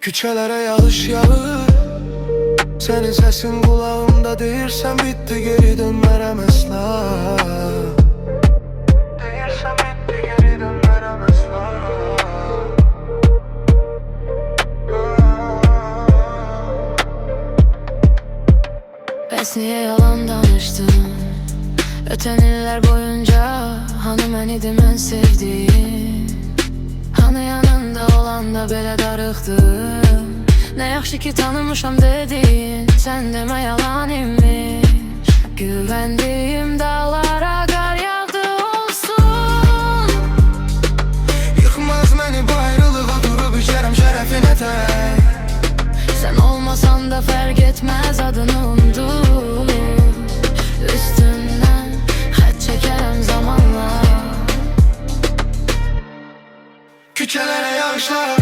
Küçelere yağış yağır Senin sesin kulağımda değilsen bitti geri dönmerem asla. Değilsen bitti geri dönmerem asla. Niye yalan danıştım. Öten iller boyunca Hanım en idim en sevdiğim Hani yanında olan da belə darıqdım Ne yaxşı ki tanımışam dedin Sen deme yalan imiş Güvendiğim shot